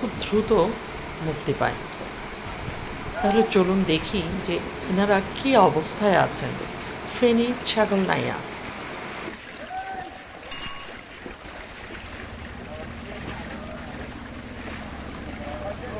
খুব দ্রুত মুক্তি পায়। তাহলে চলুন দেখি যে এনারা কী অবস্থায় আছেন। ফেনী ছাগল নাইয়া।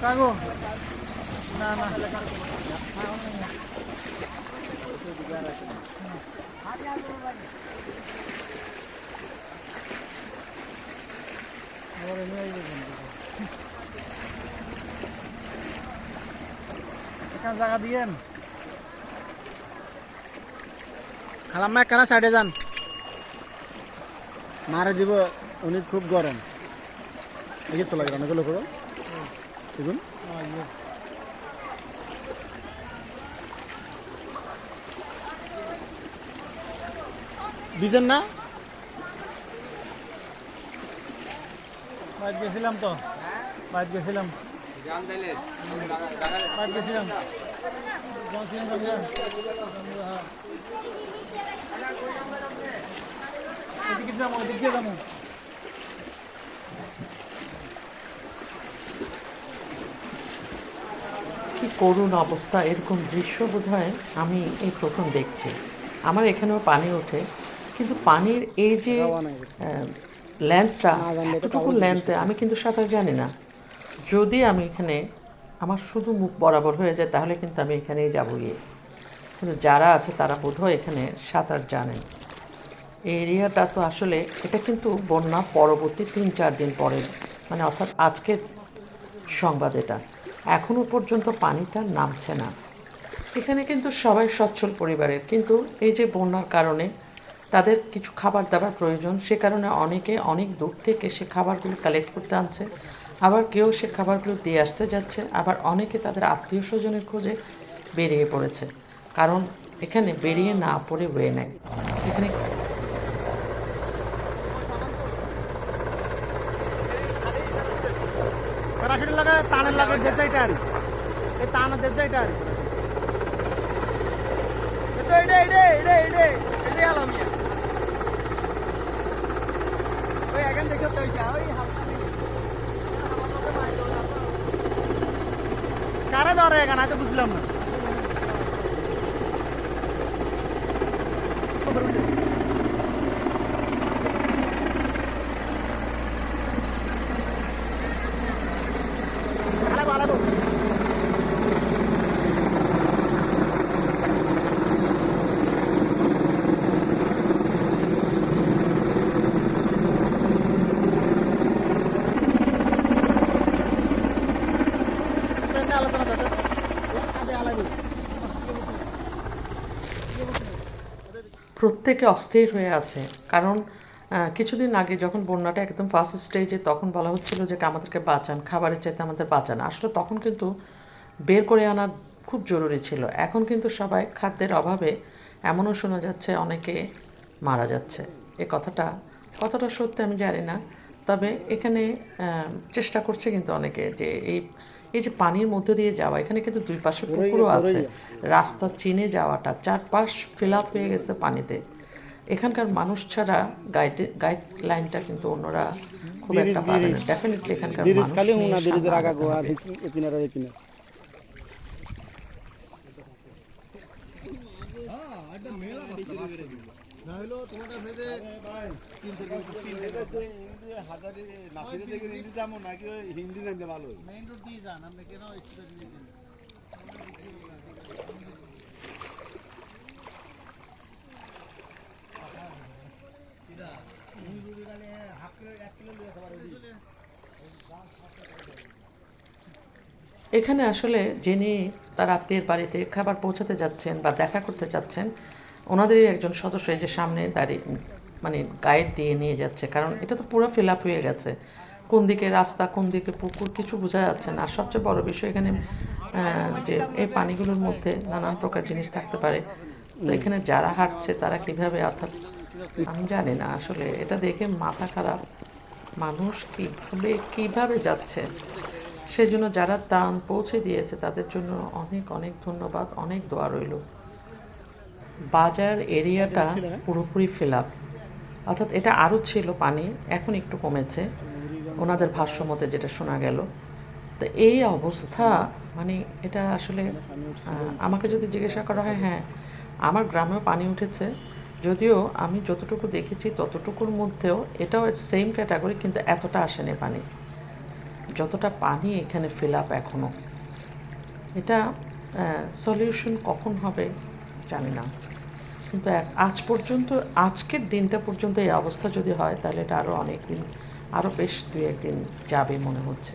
কাগো না না। এখানে জায়গা দিয়েন খালাম না কেন সাইডে যান। মারে দিব উনি খুব গরম। এই তো লাগে অনেকগুলো করো। দেখুন। বিজেন না? বাইর গেছিলাম তো। বাইর গেছিলাম। কি করুণ অবস্থা এরকম দৃশ্য বোধ আমি এই প্রথম দেখছি। আমার এখানেও পানি ওঠে কিন্তু পানির এই যে ল্যান্থটা এতটুকু ল্যান্থে আমি কিন্তু সাঁতার জানি না। যদি আমি এখানে আমার শুধু মুখ বরাবর হয়ে যায়, তাহলে কিন্তু আমি এখানেই যাব গিয়ে। কিন্তু যারা আছে, তারা বোধহয় এখানে সাঁতার জানেন এরিয়াটা তো আসলে, এটা কিন্তু বন্যা পরবর্তী তিন চার দিন পরে মানে অর্থাৎ আজকের সংবাদ এটা। এখনও পর্যন্ত পানিটা নামছে না। এখানে কিন্তু সবাই সচ্ছল পরিবারের, কিন্তু এই যে বন্যার কারণে তাদের কিছু খাবার দাবার প্রয়োজন, সে কারণে অনেকে অনেক দূর থেকে সে খাবারগুলো কালেক্ট করতে আনছে। আবার কেউ সে খাবারগুলো দিয়ে আসতে যাচ্ছে, আবার অনেকে তাদের আত্মীয় স্বজনের খোঁজে বেরিয়ে পড়েছে। কারণ এখানে বেরিয়ে না পড়ে ওয়ে নেয় এখানে সরাসরি লাগে এই আর। ওই ধরে এখানে তো বুঝলাম না। প্রত্যেকে অস্থির হয়ে আছে। কারণ কিছুদিন আগে যখন বন্যাটা একদম ফার্স্ট স্টেজে তখন বলা হচ্ছিল যে আমাদেরকে বাঁচান, খাবারের চাইতে আমাদের বাঁচান। আসলে তখন কিন্তু বের করে আনা খুব জরুরি ছিল। এখন কিন্তু সবাই খাদ্যের অভাবে এমনও শোনা যাচ্ছে, অনেকে মারা যাচ্ছে। এ কথাটা কতটা সত্যি আমি জানি না। তবে এখানে চেষ্টা করছে কিন্তু অনেকে যে, এই এই যে পানির মধ্যে দিয়ে যাওয়া এখানে কিন্তু দুই পাশে পুকুরও আছে। রাস্তা চিনে যাওয়াটা চারপাশ ফিল আপ হয়ে গেছে পানিতে। এখানকার মানুষ ছাড়া গাইড গাইড লাইনটা কিন্তু অন্যরা খুব একটা পাবে না। ডেফিনেটলি এখানকার মানুষ খালি নিয়ে উনা ব্রিজের সামনে আগা আগাতে গোয়া এপিনার এপিনার মেইন রোড দিয়ে যান কেন এখানে আসলে যিনি তার আত্মীয়ের বাড়িতে খাবার পৌঁছাতে যাচ্ছেন বা দেখা করতে যাচ্ছেন ওনাদেরই একজন সদস্য এই যে সামনে দাঁড়িয়ে মানে গাইড দিয়ে নিয়ে যাচ্ছে। কারণ এটা তো পুরো ফিল আপ হয়ে গেছে। কোন দিকে রাস্তা কোন দিকে পুকুর কিছু বোঝা যাচ্ছে না। আর সবচেয়ে বড় বিষয় এখানে যে এই পানিগুলোর মধ্যে নানান প্রকার জিনিস থাকতে পারে। তো এখানে যারা হাঁটছে তারা কীভাবে অর্থাৎ আমি জানি না। আসলে এটা দেখে মাথা খারাপ। মানুষ কীভাবে কীভাবে যাচ্ছে? সেই জন্য যারা ত্রাণ পৌঁছে দিয়েছে তাদের জন্য অনেক অনেক ধন্যবাদ অনেক দোয়া রইল। বাজার এরিয়াটা পুরোপুরি ফিল আপ অর্থাৎ এটা আরও ছিল পানি এখন একটু কমেছে। ওনাদের ভাষ্য মতে যেটা শোনা গেল। তো এই অবস্থা মানে এটা আসলে আমাকে যদি জিজ্ঞাসা করা হয় হ্যাঁ আমার গ্রামেও পানি উঠেছে। যদিও আমি যতটুকু দেখেছি ততটুকুর মধ্যেও এটাও সেম ক্যাটাগরি কিন্তু এতটা আসেনি পানি। যতটা পানি এখানে ফিল আপ এখনও এটা সলিউশন কখন হবে জানি না। কিন্তু আজ পর্যন্ত, আজকের দিনটা পর্যন্ত এই অবস্থা যদি হয়, তাহলে এটা আরও অনেক দিন আরও বেশ দুই একদিন যাবে মনে হচ্ছে।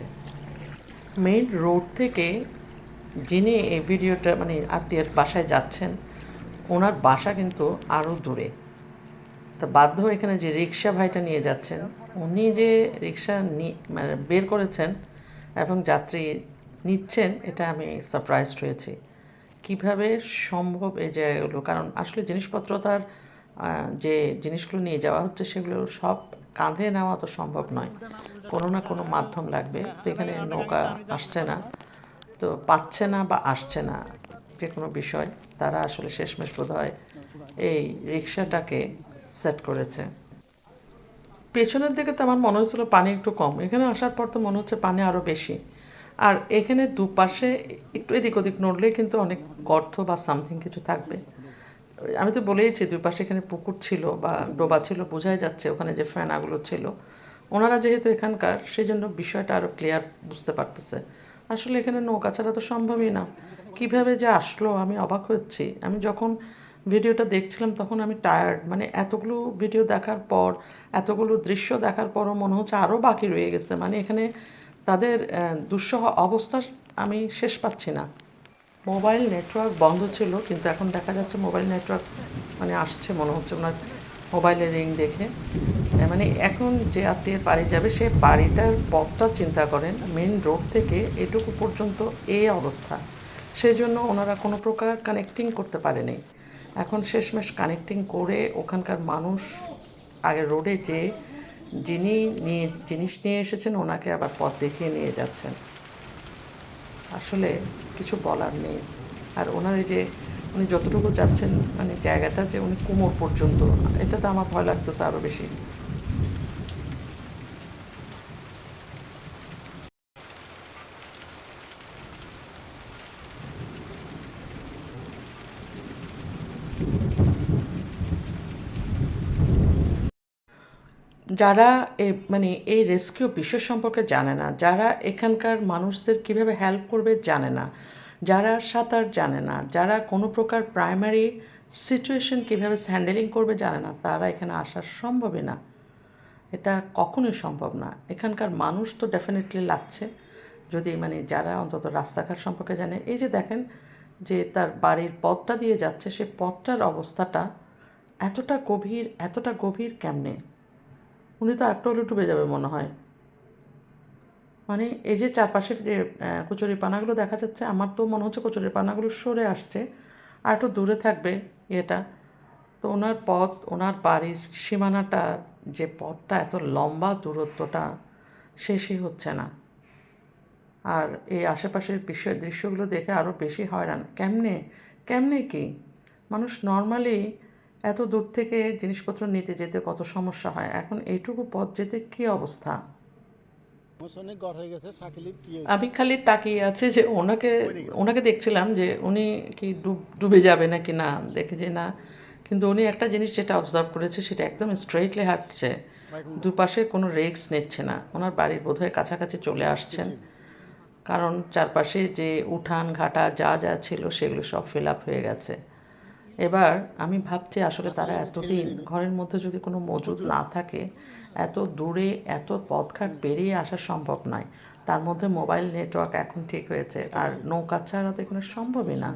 মেইন রোড থেকে যিনি এই ভিডিওটা মানে আত্মীয়ের বাসায় যাচ্ছেন, ওনার বাসা কিন্তু আরও দূরে। তা বাধ্য এখানে যে রিক্সা ভাইটা নিয়ে যাচ্ছেন, উনি যে রিক্সা মানে বের করেছেন এবং যাত্রী নিচ্ছেন, এটা আমি সারপ্রাইজড হয়েছি। কীভাবে সম্ভব এই জায়গাগুলো? কারণ আসলে জিনিসপত্র তার যে জিনিসগুলো নিয়ে যাওয়া হচ্ছে সেগুলো সব কাঁধে নেওয়া তো সম্ভব নয়। কোনো না কোনো মাধ্যম লাগবে। তো এখানে নৌকা আসছে না। তো পাচ্ছে না বা আসছে না, যে কোনো বিষয়, তারা আসলে শেষমেশ বোধ হয় এই রিক্সাটাকে সেট করেছে। পেছনের দিকে তো আমার মনে হচ্ছিল পানি একটু কম। এখানে আসার পর তো মনে হচ্ছে পানি আরও বেশি। আর এখানে দুপাশে একটু এদিক ওদিক নড়লে কিন্তু অনেক গর্ত বা সামথিং কিছু থাকবে। আমি তো বলেইছি দুই পাশে এখানে পুকুর ছিল বা ডোবা ছিল, বোঝাই যাচ্ছে ওখানে যে ফ্যানাগুলো ছিল। ওনারা যেহেতু এখানকার সেই জন্য বিষয়টা আরও ক্লিয়ার বুঝতে পারতেছে। আসলে এখানে নৌকা ছাড়া তো সম্ভবই না। কীভাবে যে আসলো আমি অবাক হচ্ছি। আমি যখন ভিডিওটা দেখছিলাম তখন আমি টায়ার্ড মানে এতগুলো ভিডিও দেখার পর, এতগুলো দৃশ্য দেখার পরও মনে হচ্ছে আরও বাকি রয়ে গেছে। মানে এখানে তাদের দুঃসহ অবস্থা আমি শেষ পাচ্ছি না। মোবাইল নেটওয়ার্ক বন্ধ ছিল, কিন্তু এখন দেখা যাচ্ছে মোবাইল নেটওয়ার্ক মানে আসছে, মনে হচ্ছে ওনার মোবাইলের রিং দেখে। মানে এখন যে আত্মীয়ের বাড়ি যাবে, সে বাড়িটার পথটা চিন্তা করেন। মেন রোড থেকে এটুকু পর্যন্ত এই অবস্থা। সেই জন্য ওনারা কোনো প্রকার কানেক্টিং করতে পারেনি। এখন শেষমেশ কানেক্টিং করে ওখানকার মানুষ আগে রোডে যে যিনি নিয়ে, জিনিস নিয়ে এসেছেন, ওনাকে আবার পথ দেখিয়ে নিয়ে যাচ্ছেন। আসলে কিছু বলার নেই। আর ওনার যে, উনি যতটুকু যাচ্ছেন মানে জায়গাটা যে উনি কোমর পর্যন্ত, এটা তো আমার ভয় লাগতেছে আরও বেশি। যারা এ মানে এই রেস্কিউ বিষয় সম্পর্কে জানে না, যারা এখানকার মানুষদের কীভাবে হেল্প করবে জানে না, যারা সাঁতার জানে না, যারা কোনো প্রকার প্রাইমারি সিচুয়েশন কীভাবে হ্যান্ডেলিং করবে জানে না, তারা এখানে আসা সম্ভবই না। এটা কখনোই সম্ভব না। এখানকার মানুষ তো ডেফিনেটলি লাগছে। যদি মানে যারা অন্তত রাস্তাঘাট সম্পর্কে জানে, এই যে দেখেন যে তার বাড়ির পথটা দিয়ে যাচ্ছে, সে পথটার অবস্থাটা এতটা গভীর এতটা গভীর কেমনে? উনি তো আরেকটু হলে ডুবে যাবে মনে হয়। মানে এই যে চারপাশের যে কচুরি পানাগুলো দেখা যাচ্ছে, আমার তো মনে হচ্ছে কচুরি পানাগুলো সরে আসছে। আর একটু দূরে থাকবে এটা তো ওনার পথ, ওনার বাড়ির সীমানাটা, যে পথটা এত লম্বা দূরত্বটা শেষই হচ্ছে না। আর এই আশেপাশের বিষয় দৃশ্যগুলো দেখে আরও বেশি হয়রান। কেমনে? কেমনে কি? মানুষ নর্মালি এত দূর থেকে জিনিসপত্র নিতে যেতে কত সমস্যা হয়? এখন এইটুকু পথ যেতে কী অবস্থা? হয়ে? আমি খালি তাকিয়ে আছি যে ওনাকে ওনাকে দেখছিলাম যে উনি কি ডুব যাবে নাকি না দেখে যে না। কিন্তু উনি একটা জিনিস যেটা অবজার্ভ করেছে সেটা একদম স্ট্রেইটলি হাঁটছে। দুপাশে কোনো রিস্ক নিচ্ছে না। ওনার বাড়ির বোধহয় কাছাকাছি চলে আসছেন। কারণ চারপাশে যে উঠান ঘাটা যা যা ছিল সেগুলো সব ফিল আপ হয়ে গেছে। এবার আমি ভাবছি আসলে তারা এতদিন ঘরের মধ্যে যদি কোনো মজুদ না থাকে এত দূরে এত পথঘাট বেরিয়ে আসা সম্ভব নয়। তার মধ্যে মোবাইল নেটওয়ার্ক এখন ঠিক হয়েছে আর নৌকা ছাড়া তো এখানে সম্ভবই না।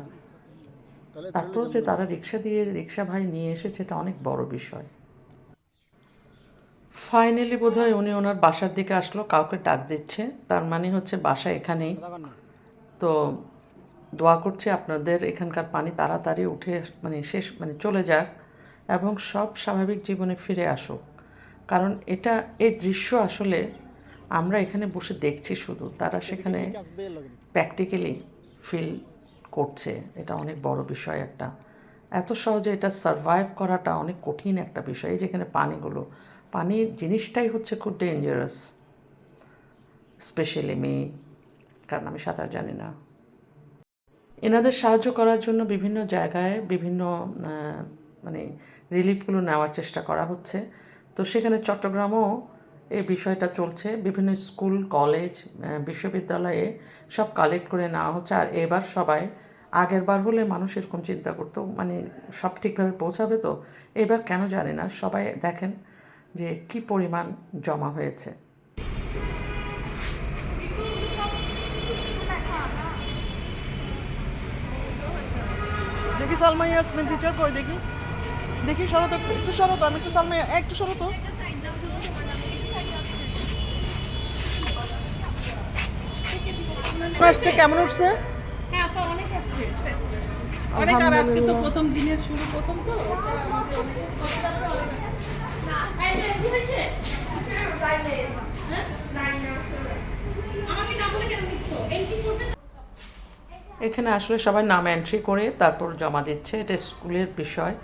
তারপর যে তারা রিক্সা দিয়ে রিক্সা ভাই নিয়ে এসেছে এটা অনেক বড় বিষয়। ফাইনালি বোধহয় উনি ওনার বাসার দিকে আসলো কাউকে ডাক দিচ্ছে তার মানে হচ্ছে বাসা এখানেই। তো দোয়া করছি আপনাদের এখানকার পানি তাড়াতাড়ি উঠে মানে শেষ মানে চলে যাক এবং সব স্বাভাবিক জীবনে ফিরে আসুক। কারণ এটা, এই দৃশ্য আসলে আমরা এখানে বসে দেখছি শুধু। তারা সেখানে প্র্যাকটিক্যালি ফিল করছে। এটা অনেক বড় বিষয় একটা। এত সহজে এটা সারভাইভ করাটা অনেক কঠিন একটা বিষয়। এই যেখানে পানিগুলো পানির জিনিসটাই হচ্ছে খুব ডেঞ্জারাস স্পেশালি মেয়ে কারণ আমি সাঁতার জানি না। এনাদের সাহায্য করার জন্য বিভিন্ন জায়গায় বিভিন্ন মানে রিলিফগুলো নেওয়ার চেষ্টা করা হচ্ছে। তো সেখানে চট্টগ্রামও এই বিষয়টা চলছে। বিভিন্ন স্কুল, কলেজ বিশ্ববিদ্যালয়ে সব কালেক্ট করে নেওয়া হচ্ছে। আর এবার সবাই আগের বার হলে মানুষ এরকম চিন্তা করতো মানে সব ঠিকভাবে পৌঁছাবে তো? এবার কেন জানি না। সবাই দেখেন যে কি পরিমাণ জমা হয়েছে। দেখি সালমা ইয়াসমিন টিচার কই দেখি? দেখি সরো তো একটু সরো তো আমি একটু সালমা একটু সরো তো আসছে কেমন উঠছে? হ্যাঁ আপা অনেক আর আজকে তো প্রথম দিনের শুরু প্রথম তো। এই যে, কি হয়েছে? হ্যাঁ? আমাকে না বলে কেন নিচ্ছ? entry করবে তো? এখানে আসলে সবাই নাম এন্ট্রি করে তারপর জমা দিচ্ছে, এটা স্কুলের বিষয়।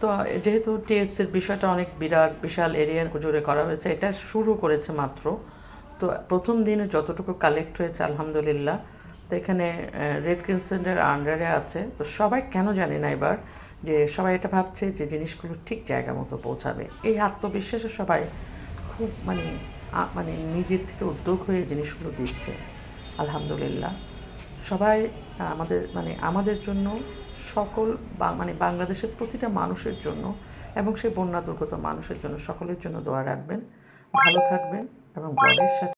তো যেহেতু টিএসসির বিষয়টা অনেক বিরাট, বিশাল এরিয়া জুড়ে করা হয়েছে, এটা শুরু করেছে মাত্র। তো প্রথম দিনে যতটুকু কালেক্ট হয়েছে, আলহামদুলিল্লাহ। তো এখানে রেড ক্রিসেন্টের আন্ডারে আছে। তো সবাই কেন জানি না এবার যে সবাই এটা ভাবছে যে জিনিসগুলো ঠিক জায়গা মতো পৌঁছাবে। এই আত্মবিশ্বাসে সবাই খুব মানে মানে নিজের থেকে উদ্যোগ হয়ে জিনিসগুলো দিচ্ছে। আলহামদুলিল্লাহ। সবাই আমাদের মানে আমাদের জন্য সকল মানে বাংলাদেশের প্রতিটা মানুষের জন্য এবং সেই বন্যা দুর্গত মানুষের জন্য সকলের জন্য দোয়া রাখবেন। ভালো থাকবেন এবং গডের সাথে